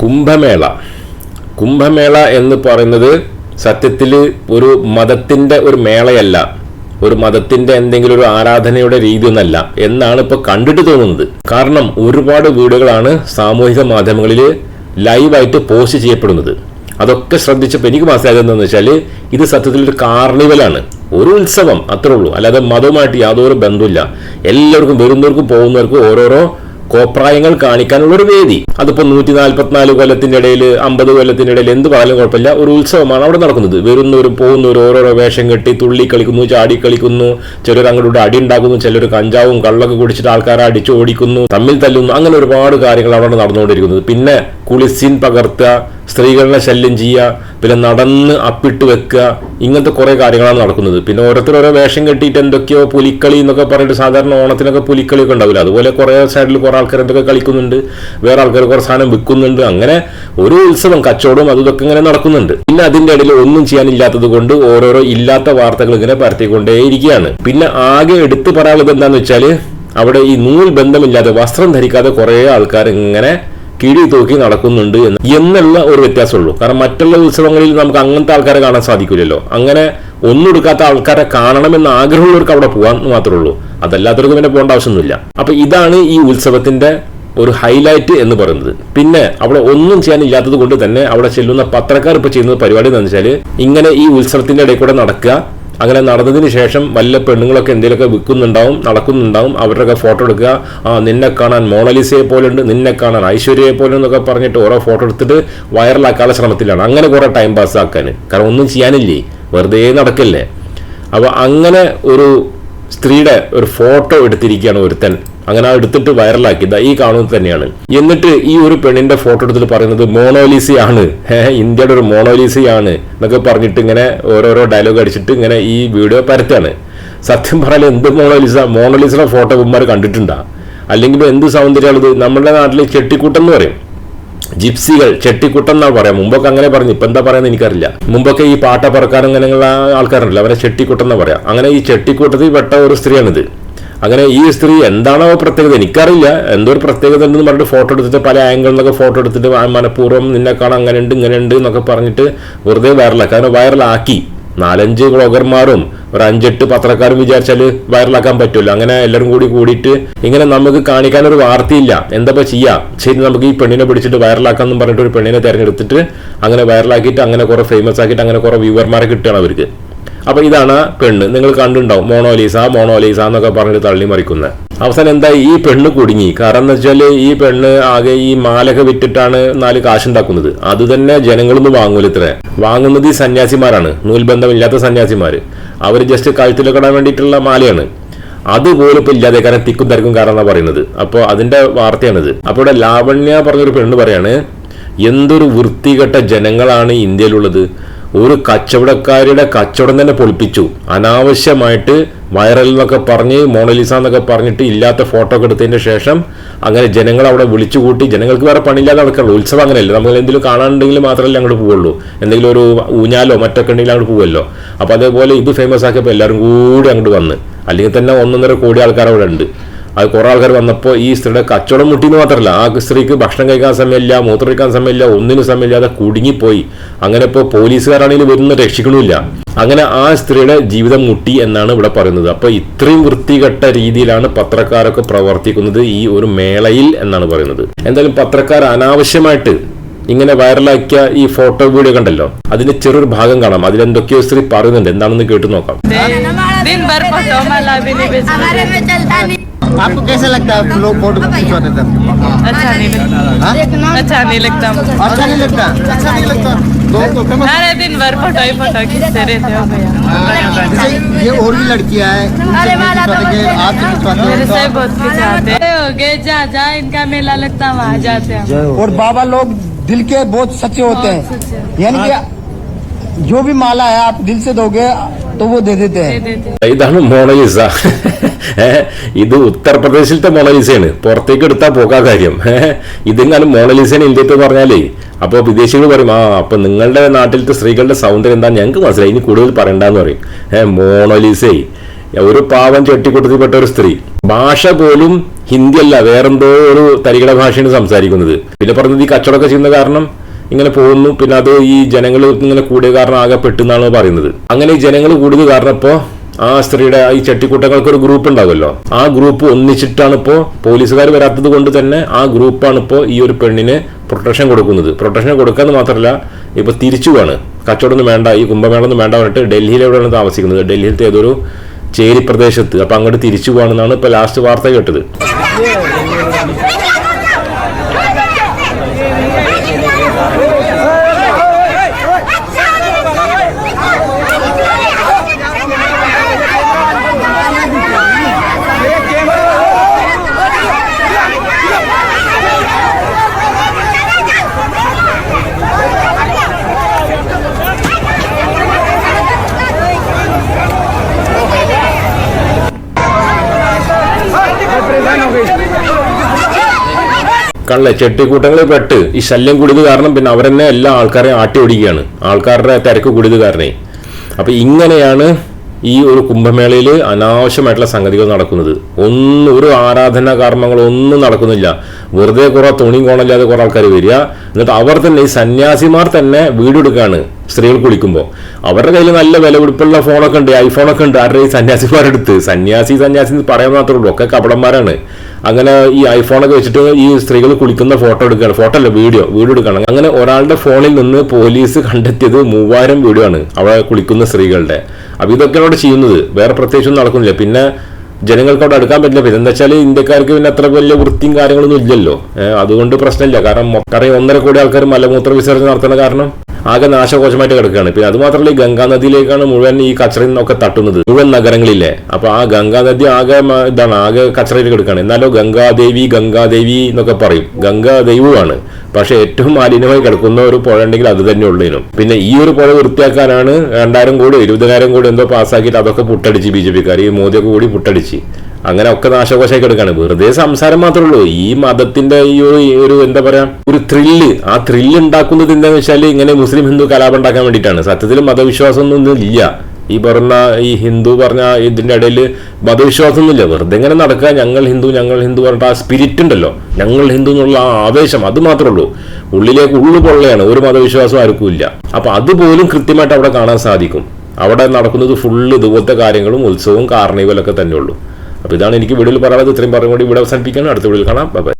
കുംഭമേള. കുംഭമേള എന്ന് പറയുന്നത് സത്യത്തിൽ ഒരു മതത്തിന്റെ ഒരു മേളയല്ല. ഒരു മതത്തിന്റെ എന്തെങ്കിലും ഒരു ആരാധനയുടെ രീതി ഒന്നല്ല എന്നാണ് ഇപ്പോൾ കണ്ടിട്ട് തോന്നുന്നത്. കാരണം ഒരുപാട് വീഡിയോകളാണ് സാമൂഹിക മാധ്യമങ്ങളിൽ ലൈവായിട്ട് പോസ്റ്റ് ചെയ്യപ്പെടുന്നത്. അതൊക്കെ ശ്രദ്ധിച്ചപ്പോൾ എനിക്ക് മനസ്സിലാകുന്നതെന്ന് വെച്ചാൽ ഇത് സത്യത്തിൽ ഒരു കാർണിവലാണ്. ഒരു ഉത്സവം അത്രേ ഉള്ളൂ. അല്ലാതെ മതവുമായിട്ട് യാതൊരു ബന്ധമില്ല എല്ലാവർക്കും വരുന്നവർക്കും പോകുന്നവർക്കും ഓരോരോ കോപ്രായങ്ങൾ കാണിക്കാനുള്ള ഒരു വേദി. അതിപ്പോ നൂറ്റി നാല്പത്തിനാല് കൊല്ലത്തിന്റെ ഇടയിൽ അമ്പത് കൊല്ലത്തിന്റെ ഇടയിൽ എന്ത് പറഞ്ഞാലും കുഴപ്പമില്ല. ഒരു ഉത്സവമാണ് അവിടെ നടക്കുന്നത്. വരുന്നവരും പോകുന്നവരും ഓരോരോ വേഷം കെട്ടി തുള്ളി കളിക്കുന്നു ചാടി കളിക്കുന്നു. ചിലർ അങ്ങോട്ട് അടി ഉണ്ടാക്കുന്നു ചിലർ കഞ്ചാവും കള്ളൊക്കെ കുടിച്ചിട്ട് ആൾക്കാരെ അടിച്ചു ഓടിക്കുന്നു തമ്മിൽ തല്ലുന്നു. അങ്ങനെ ഒരുപാട് കാര്യങ്ങൾ അവിടെ നടന്നുകൊണ്ടിരിക്കുന്നത്. പിന്നെ കുളിസിൻ പകർത്തുക സ്ത്രീകളെ ശല്യം ചെയ്യുക പിന്നെ നടന്ന് അപ്പിട്ട് വെക്കുക ഇങ്ങനത്തെ കുറേ കാര്യങ്ങളാണ് നടക്കുന്നത്. പിന്നെ ഓരോരുത്തർ ഓരോ വേഷം കെട്ടിയിട്ട് എന്തൊക്കെയോ പുലിക്കളി എന്നൊക്കെ പറഞ്ഞിട്ട് സാധാരണ ഓണത്തിനൊക്കെ പുലിക്കളിയൊക്കെ ഉണ്ടാവില്ല. അതുപോലെ കുറേ സൈഡിൽ കുറേ ആൾക്കാർ എന്തൊക്കെ കളിക്കുന്നുണ്ട് വേറെ ആൾക്കാർ കുറെ സാധനം വിൽക്കുന്നുണ്ട്. അങ്ങനെ ഒരു ഉത്സവം കച്ചവടവും അതും ഇതൊക്കെ ഇങ്ങനെ നടക്കുന്നുണ്ട്. പിന്നെ അതിന്റെ ഇടയിൽ ഒന്നും ചെയ്യാനില്ലാത്തത് കൊണ്ട് ഓരോരോ ഇല്ലാത്ത വാർത്തകൾ ഇങ്ങനെ പരത്തിക്കൊണ്ടേയിരിക്കുകയാണ്. പിന്നെ ആകെ എടുത്തു പറയാനുള്ളത് എന്താന്ന് വെച്ചാൽ അവിടെ ഈ നൂൽ ബന്ധമില്ലാതെ വസ്ത്രം ധരിക്കാതെ കുറേ ആൾക്കാർ ഇങ്ങനെ കിഴി തൂക്കി നടക്കുന്നുണ്ട് എന്ന് എന്നുള്ള ഒരു വ്യത്യാസമുള്ളൂ. കാരണം മറ്റുള്ള ഉത്സവങ്ങളിൽ നമുക്ക് അങ്ങനത്തെ ആൾക്കാരെ കാണാൻ സാധിക്കില്ലല്ലോ. അങ്ങനെ ഒന്നും എടുക്കാത്ത ആൾക്കാരെ കാണണമെന്ന് ആഗ്രഹമുള്ളവർക്ക് അവിടെ പോകാൻ മാത്രമേ ഉള്ളൂ അതല്ലാത്തവർക്ക് പിന്നെ പോകേണ്ട ആവശ്യമൊന്നുമില്ല. അപ്പൊ ഇതാണ് ഈ ഉത്സവത്തിന്റെ ഒരു ഹൈലൈറ്റ് എന്ന് പറയുന്നത്. പിന്നെ അവിടെ ഒന്നും ചെയ്യാനില്ലാത്തത് കൊണ്ട് തന്നെ അവിടെ ചെല്ലുന്ന പത്രക്കാർ ഇപ്പൊ ചെയ്യുന്ന പരിപാടി എന്ന് വെച്ചാൽ ഇങ്ങനെ ഈ ഉത്സവത്തിന്റെ ഇടയിൽ കൂടെ നടക്കുക അങ്ങനെ നടന്നതിന് ശേഷം വല്ല പെണ്ണുങ്ങളൊക്കെ എന്തെങ്കിലുമൊക്കെ വിൽക്കുന്നുണ്ടാവും നടക്കുന്നുണ്ടാവും അവരുടെയൊക്കെ ഫോട്ടോ എടുക്കുക. ആ നിന്നെ കാണാൻ മോണലിസയെ പോലുണ്ട് നിന്നെ കാണാൻ ഐശ്വര്യയെ പോലെ എന്നൊക്കെ പറഞ്ഞിട്ട് ഓരോ ഫോട്ടോ എടുത്തിട്ട് വൈറലാക്കാനുള്ള ശ്രമത്തിലാണ്. അങ്ങനെ കുറേ ടൈം പാസ് ആക്കാൻ കാരണം ഒന്നും ചെയ്യാനില്ലേ? വെറുതെ നടക്കല്ലേ? അപ്പോൾ അങ്ങനെ ഒരു സ്ത്രീയുടെ ഒരു ഫോട്ടോ എടുത്തിരിക്കുകയാണ് ഒരുത്തൻ. അങ്ങനെ ആ എടുത്തിട്ട് വൈറലാക്കി ഈ കാണുന്നത് തന്നെയാണ്. എന്നിട്ട് ഈ ഒരു പെണ്ണിന്റെ ഫോട്ടോ എടുത്തിട്ട് പറയുന്നത് മോണോലിസി ആണ് ഇന്ത്യയുടെ ഒരു മോണോലിസി ആണ് എന്നൊക്കെ പറഞ്ഞിട്ട് ഇങ്ങനെ ഓരോരോ ഡയലോഗ് അടിച്ചിട്ട് ഇങ്ങനെ ഈ വീഡിയോ പരത്താണ് സത്യം പറഞ്ഞാൽ എന്ത് മോണോലിസ മോണോലിസയുടെ ഫോട്ടോ ഇവന്മാർ കണ്ടിട്ടുണ്ടാ? അല്ലെങ്കിൽ എന്ത് സൗന്ദര്യമാണിത്? നമ്മുടെ നാട്ടിൽ ചെട്ടിക്കൂട്ടം എന്ന് പറയും. ജിപ്സികൾ ചെട്ടിക്കുട്ടം എന്നാ പറയാം. മുമ്പൊക്കെ അങ്ങനെ പറഞ്ഞു. ഇപ്പൊ എന്താ പറയുന്നത് എനിക്കറിയില്ല. മുമ്പൊക്കെ ഈ പാട്ട പറക്കാൻ അങ്ങനെയുള്ള ആൾക്കാരുണ്ടല്ലോ. അവരെ ചെട്ടിക്കുട്ടം എന്നാ പറയാം. അങ്ങനെ ഈ ചെട്ടിക്കൂട്ടത്തിൽ പെട്ട ഒരു സ്ത്രീയാണിത്. അങ്ങനെ ഈ സ്ത്രീ എന്താണോ പ്രത്യേകത എനിക്കറിയില്ല. എന്തോ ഒരു പ്രത്യേകത ഉണ്ടെന്ന് പറഞ്ഞിട്ട് ഫോട്ടോ എടുത്തിട്ട് പല ആംഗിളിൽ നിന്നൊക്കെ ഫോട്ടോ എടുത്തിട്ട് മനഃപൂർവം നിന്നെ കാണാൻ അങ്ങനെ ഉണ്ട് ഇങ്ങനെ ഉണ്ട് എന്നൊക്കെ പറഞ്ഞിട്ട് വെറുതെ വൈറലാക്കി അങ്ങനെ വൈറലാക്കി നാലഞ്ച് ബ്ലോഗർമാരും ഒരു അഞ്ചെട്ട് പത്രക്കാരും വിചാരിച്ചാൽ വൈറലാക്കാൻ പറ്റുമല്ലോ. അങ്ങനെ എല്ലാവരും കൂടി കൂടിയിട്ട് ഇങ്ങനെ നമുക്ക് കാണിക്കാൻ ഒരു വാർത്തയില്ല. എന്താ ചെയ്യാം? ശരി നമുക്ക് ഈ പെണ്ണിനെ പിടിച്ചിട്ട് വൈറലാക്കാന്നും പറഞ്ഞിട്ട് ഒരു പെണ്ണിനെ തിരഞ്ഞെടുത്തിട്ട് അങ്ങനെ വൈറലാക്കിയിട്ട് അങ്ങനെ കുറെ ഫേമസ് ആക്കിയിട്ട് അങ്ങനെ കുറെ വ്യൂവർമാരെ കിട്ടുകയാണ് അവർക്ക്. അപ്പൊ ഇതാണ് പെണ്ണ്. നിങ്ങൾ കണ്ടുണ്ടാവും മോണോലീസ മോണോലീസ എന്നൊക്കെ പറഞ്ഞിട്ട് തള്ളി മറിക്കുന്നത്. അവസാനം എന്താ ഈ പെണ്ണ് കുടുങ്ങി. കാരണം എന്ന് വെച്ചാൽ ഈ പെണ്ണ് ആകെ ഈ മാലക വിറ്റിട്ടാണ് നാല് കാശുണ്ടാക്കുന്നത്. അത് തന്നെ ജനങ്ങളൊന്നും വാങ്ങൂല ഇത്ര. വാങ്ങുന്നത് ഈ സന്യാസിമാരാണ്. നൂൽബന്ധമില്ലാത്ത സന്യാസിമാര്. അവർ ജസ്റ്റ് കഴുത്തിലൊക്കെ വേണ്ടിയിട്ടുള്ള മാലയാണ്. അതുപോലും ഇപ്പൊ ഇല്ലാതെ കാരണം തിക്കും തിരക്കും കാരണം പറയുന്നത്. അപ്പോൾ അതിന്റെ വാർത്തയാണിത്. അപ്പോൾ ഇവിടെ ലാവണ്യ പറഞ്ഞൊരു പെണ്ണ് പറയാണ് എന്തൊരു വൃത്തികെട്ട ജനങ്ങളാണ് ഇന്ത്യയിലുള്ളത്. ഒരു കച്ചവടക്കാരുടെ കച്ചവടം തന്നെ പൊളിപ്പിച്ചു. അനാവശ്യമായിട്ട് വൈറൽ എന്നൊക്കെ പറഞ്ഞ് മോണലിസ എന്നൊക്കെ പറഞ്ഞിട്ട് ഇല്ലാത്ത ഫോട്ടോ ഒക്കെ എടുത്തതിന് ശേഷം അങ്ങനെ ജനങ്ങൾ അവിടെ വിളിച്ചു കൂട്ടി ജനങ്ങൾക്ക് വേറെ പണിയില്ലാതെ നടക്കുള്ളൂ ഉത്സവം അങ്ങനെയല്ല. നമ്മൾ എന്തെങ്കിലും കാണാനുണ്ടെങ്കിൽ മാത്രമല്ല അങ്ങോട്ട് പോവുള്ളൂ. എന്തെങ്കിലും ഒരു ഊഞ്ഞാലോ മറ്റൊക്കെ ഉണ്ടെങ്കിൽ അങ്ങോട്ട് പോവുമല്ലോ. അപ്പോൾ അതേപോലെ ഇത് ഫേമസ് ആക്കിയപ്പോൾ എല്ലാവരും കൂടി അങ്ങോട്ട് വന്ന്. അല്ലെങ്കിൽ തന്നെ ഒന്നൊന്നര കോടി ആൾക്കാർ അവിടെ ഉണ്ട്. അത് കുറേ ആൾക്കാർ വന്നപ്പോൾ ഈ സ്ത്രീയുടെ കച്ചവടം മുട്ടിയെന്ന് മാത്രമല്ല ആ സ്ത്രീക്ക് ഭക്ഷണം കഴിക്കാൻ സമയമില്ല മൂത്രമൊഴിക്കാൻ സമയമില്ല ഒന്നിനും സമയമില്ലാതെ കുടുങ്ങിപ്പോയി. അങ്ങനെ ഇപ്പോൾ പോലീസുകാരാണെങ്കിൽ വരുന്ന രക്ഷിക്കണമില്ല. അങ്ങനെ ആ സ്ത്രീയുടെ ജീവിതം മുട്ടി എന്നാണ് ഇവിടെ പറയുന്നത്. അപ്പോൾ ഇത്രയും വൃത്തികെട്ട രീതിയിലാണ് പത്രക്കാരൊക്കെ പ്രവർത്തിക്കുന്നത് ഈ ഒരു മേളയിൽ എന്നാണ് പറയുന്നത്. എന്തായാലും പത്രക്കാർ അനാവശ്യമായിട്ട് ഇങ്ങനെ വൈറലാക്കിയ ഈ ഫോട്ടോ വീഡിയോ കണ്ടല്ലോ അതിന്റെ ചെറിയൊരു ഭാഗം കാണാം. അതിലെന്തൊക്കെയോ സ്ത്രീ പറയുന്നുണ്ട്. എന്താണെന്ന് കേട്ടു നോക്കാം. नहीं नहीं आपको कैसा लगता है? लोग फ़ोटो खिंचवाते थे अच्छा नहीं लगता। हाँ? अच्छा नहीं लगता। अच्छा नहीं लगता। अच्छा नहीं लगता। तो तो फ़ेमस अरे दिन भर फ़ोटो ही फ़ोटो खींचते रहते हो भैया। ये और भी लड़कियाँ हैं नहीं खिंचवाते आप मेरे से बहुत खिंचाते हो। गए जा जा इनका मेला लगता वहाँ जाते हैं और बाबा लोग दिल के बहुत सच्चे होते हैं। यानी कि जो भी माला है आप दिल से दोगे तो वो दे देते दे हैं देते ഇതാണ് മോണലിസ ഏ, ഇത് ഉത്തർപ്രദേശിലത്തെ മോണലിസയാണ് പുറത്തേക്ക് എടുത്താൽ പോകാ കാര്യം ഏ, ഇതെങ്ങാനും മോണലിസയാണ് ഇന്ത്യത്ത് പറഞ്ഞാലേ അപ്പോൾ വിദേശികൾ പറയും ആ അപ്പൊ നിങ്ങളുടെ നാട്ടിലത്തെ സ്ത്രീകളുടെ സൗന്ദര്യം എന്താ ഞങ്ങൾക്ക് മനസ്സിലായി ഇനി കൂടുതൽ പറയണ്ടെന്ന് പറയും ഏഹ് മോണലിസേ ഒരു പാവം ചെട്ടിക്കൂട്ടത്തിൽപ്പെട്ട ഒരു സ്ത്രീ ഭാഷ പോലും ഹിന്ദി അല്ല വേറെന്തോ ഒരു തരികട ഭാഷയാണ് സംസാരിക്കുന്നത് പിന്നെ പറഞ്ഞത് ഈ കച്ചവടമൊക്കെ ചെയ്യുന്ന കാരണം ഇങ്ങനെ പോകുന്നു. പിന്നെ അത് ഈ ജനങ്ങൾ ഇങ്ങനെ കൂടിയ കാരണം ആകെ പെട്ടെന്നാണ് പറയുന്നത്. അങ്ങനെ ഈ ജനങ്ങൾ കൂടിയത് കാരണം ഇപ്പോ ആ സ്ത്രീയുടെ ഈ ചട്ടിക്കൂട്ടങ്ങൾക്ക് ഒരു ഗ്രൂപ്പ് ഉണ്ടാകുമല്ലോ. ആ ഗ്രൂപ്പ് ഒന്നിച്ചിട്ടാണ് ഇപ്പോൾ പോലീസുകാർ വരാത്തത് കൊണ്ട് തന്നെ ആ ഗ്രൂപ്പാണ് ഇപ്പോൾ ഈ ഒരു പെണ്ണിന് പ്രൊട്ടക്ഷൻ കൊടുക്കുന്നത്. പ്രൊട്ടക്ഷൻ കൊടുക്കാന്ന് മാത്രമല്ല ഇപ്പൊ തിരിച്ചു വേണം കച്ചവടമൊന്നും വേണ്ട ഈ കുംഭമേളൊന്നും വേണ്ട പറഞ്ഞിട്ട് ഡൽഹിയിൽ എവിടെയാണ് താമസിക്കുന്നത്? ഡൽഹിയിലത്തെ ഏതൊരു ചേരി പ്രദേശത്ത്. അപ്പൊ അങ്ങോട്ട് തിരിച്ചു പോകണമെന്നാണ് ഇപ്പൊ ലാസ്റ്റ് വാർത്ത കേട്ടത്. കള്ള ചെട്ടിക്കൂട്ടങ്ങളിൽ പെട്ട് ഈ ശല്യം കൂടിയത് കാരണം പിന്നെ അവരെന്നെ എല്ലാ ആൾക്കാരെയും ആട്ടി ഓടിക്കുകയാണ്. ആൾക്കാരുടെ തിരക്ക് കൂടിയത് കാരണേ. അപ്പൊ ഇങ്ങനെയാണ് ഈ ഒരു കുംഭമേളയിൽ അനാവശ്യമായിട്ടുള്ള സംഗതികൾ നടക്കുന്നത്. ഒന്നും ഒരു ആരാധനാ കർമ്മങ്ങളൊന്നും നടക്കുന്നില്ല. വെറുതെ കുറെ തുണിയും കോണല്ലാതെ കുറെ ആൾക്കാർ വരിക. എന്നിട്ട് അവർ തന്നെ ഈ സന്യാസിമാർ തന്നെ വീടെടുക്കാണ് സ്ത്രീകൾ കുളിക്കുമ്പോൾ അവരുടെ കയ്യിൽ നല്ല വിലപിടിപ്പുള്ള ഫോണൊക്കെ ഉണ്ട് ഐഫോണൊക്കെ ഉണ്ട്. ആരുടെ ഈ സന്യാസിമാരെടുത്ത്? സന്യാസി സന്യാസി എന്ന് പറയാൻ മാത്രമേ ഉള്ളൂ. ഒക്കെ കപടന്മാരാണ്. അങ്ങനെ ഈ ഐഫോണൊക്കെ വെച്ചിട്ട് ഈ സ്ത്രീകൾ കുളിക്കുന്ന ഫോട്ടോ എടുക്കുകയാണ് ഫോട്ടോ അല്ല വീഡിയോ. വീഡിയോ എടുക്കണം. അങ്ങനെ ഒരാളുടെ ഫോണിൽ നിന്ന് പോലീസ് കണ്ടെത്തിയത് മൂവായിരം വീഡിയോ ആണ് അവിടെ കുളിക്കുന്ന സ്ത്രീകളുടെ. അപ്പോൾ ഇതൊക്കെയാണ് അവിടെ ചെയ്യുന്നത്. വേറെ പ്രത്യേകിച്ചൊന്നും നടക്കുന്നില്ല. പിന്നെ ജനങ്ങൾക്ക് അവിടെ എടുക്കാൻ പറ്റില്ല. പിന്നെ എന്താ വെച്ചാൽ ഇന്ത്യക്കാർക്ക് പിന്നെ അത്ര വലിയ വൃത്തിയും കാര്യങ്ങളൊന്നും ഇല്ലല്ലോ. അതുകൊണ്ട് പ്രശ്നമില്ല. കാരണം കറി ഒന്നര കോടി ആൾക്കാർ മലമൂത്ര വിസർജനം നടത്തുന്ന കാരണം ആകെ നാശകോശമായിട്ട് കിടക്കുകയാണ്. പിന്നെ അതുമാത്രമല്ല ഈ ഗംഗാ നദിയിലേക്കാണ് മുഴുവൻ ഈ കച്ചറയിൽ നിന്നൊക്കെ തട്ടുന്നത്. മുഴുവൻ നഗരങ്ങളിലെ. അപ്പൊ ആ ഗംഗാ നദി ആകെ ഇതാണ് ആകെ കച്ചറയിൽ കിടക്കുകയാണ്. എന്നാലോ ഗംഗാദേവി ഗംഗാദേവി എന്നൊക്കെ പറയും. ഗംഗാ ദൈവമാണ് പക്ഷെ ഏറ്റവും മാലിന്യമായി കിടക്കുന്ന ഒരു പുഴ ഉണ്ടെങ്കിൽ അത് തന്നെ ഉള്ളതിനും പിന്നെ ഈ ഒരു പുഴ വൃത്തിയാക്കാനാണ് രണ്ടായിരം കോടി ഇരുപതിനായിരം കോടി എന്തോ പാസ്സാക്കിയിട്ട് അതൊക്കെ പുട്ടടിച്ച് ബി ജെ പിക്കാർ ഈ മോദിയൊക്കെ കൂടി പുട്ടടിച്ച്. അങ്ങനെ ഒക്കെ നാശകോശമായി കിടക്കാണ് വെറുതെ സംസാരം മാത്രമേ ഉള്ളൂ. ഈ മതത്തിന്റെ ഈ ഒരു ഒരു എന്താ പറയാ ഒരു ത്രില്ല് ആ ത്രില്ല് ഉണ്ടാക്കുന്നത് എന്താണെന്ന് വെച്ചാൽ ഇങ്ങനെ മുസ്ലിം ഹിന്ദു കലാപം ഉണ്ടാക്കാൻ വേണ്ടിയിട്ടാണ്. സത്യത്തിൽ മതവിശ്വാസം ഒന്നും ഇല്ല. ഈ പറഞ്ഞ ഈ ഹിന്ദു പറഞ്ഞ ഇതിന്റെ ഇടയിൽ മതവിശ്വാസമൊന്നുമില്ല. വെറുതെ ഇങ്ങനെ നടക്കുക. ഞങ്ങൾ ഹിന്ദു ഞങ്ങൾ ഹിന്ദു പറഞ്ഞിട്ട് ആ സ്പിരിറ്റ് ഉണ്ടല്ലോ. ഞങ്ങൾ ഹിന്ദു എന്നുള്ള ആ ആവേശം അത് മാത്രമേ ഉള്ളൂ. ഉള്ളിലേക്ക് ഉള്ളു പൊള്ളയാണ്. ഒരു മതവിശ്വാസം ആർക്കും ഇല്ല. അപ്പൊ അതുപോലും കൃത്യമായിട്ട് അവിടെ കാണാൻ സാധിക്കും. അവിടെ നടക്കുന്നത് ഫുള്ള് ഇതുപോലത്തെ കാര്യങ്ങളും ഉത്സവവും കാർണിവലൊക്കെ തന്നെ ഉള്ളൂ. അപ്പൊ ഇതാണ് എനിക്ക് വീഡിയോയിൽ പറയാനുള്ളത്. ഇത്രയും പറഞ്ഞുകൊണ്ട് ഇവിടെ അവസാനിപ്പിക്കണം അടുത്ത വീഡിയോയിൽ കാണാം. ബൈ